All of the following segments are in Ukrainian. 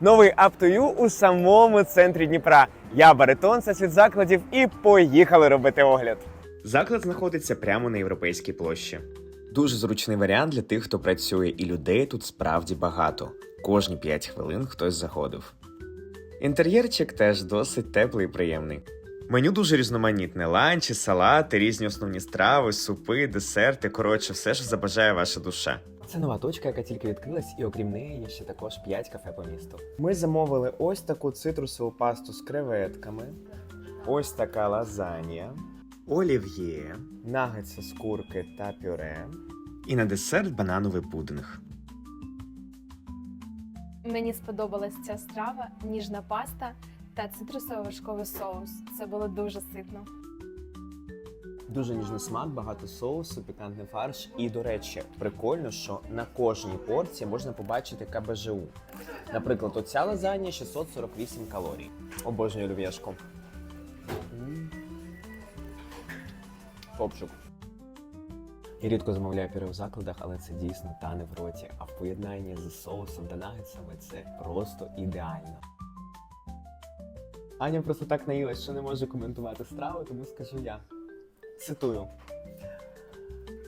Новий You у самому центрі Дніпра. Я баритон, це світ закладів, і поїхали робити огляд. Заклад знаходиться прямо на європейській площі. Дуже зручний варіант для тих, хто працює, і людей тут справді багато. Кожні 5 хвилин хтось заходив. Інтер'єрчик теж досить теплий і приємний. Меню дуже різноманітне: ланчі, салати, різні основні страви, супи, десерти. Коротше, все, що забажає ваша душа. Це нова точка, яка тільки відкрилась, і окрім неї є ще також 5 кафе по місту. Ми замовили ось таку цитрусову пасту з креветками, ось така лазанья, олів'є, нагетси з курки та пюре. І на десерт банановий пудинг. Мені сподобалась ця страва, ніжна паста та цитрусово-вершковий соус. Це було дуже ситно. Дуже ніжний смак, багато соусу, пікантний фарш. І, до речі, прикольно, що на кожній порції можна побачити КБЖУ. Наприклад, оця лазанья 648 калорій. Обожнюю. М. Топчик. Я рідко замовляю пюре в закладах, але це дійсно тане в роті. А в поєднанні з соусом та нагетсами це просто ідеально. Аня просто так наїлась, що не може коментувати страву, тому скажу я. Цитую.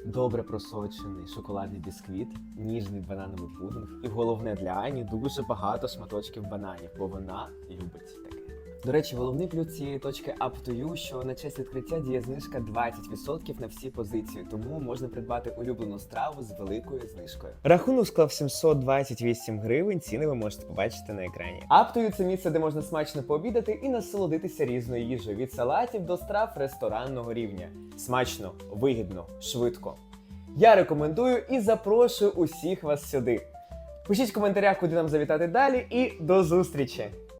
Добре просочений шоколадний бісквіт, ніжний банановий пудинг, і головне для Ані дуже багато шматочків бананів, бо вона любить таке. До речі, головний плюс цієї точки Up to You, що на честь відкриття діє знижка 20% на всі позиції, тому можна придбати улюблену страву з великою знижкою. Рахунок склав 728 гривень. Ціни ви можете побачити на екрані. Up to You – це місце, де можна смачно пообідати і насолодитися різною їжею від салатів до страв ресторанного рівня. Смачно, вигідно, швидко. Я рекомендую і запрошую усіх вас сюди. Пишіть в коментарях, куди нам завітати далі, і до зустрічі!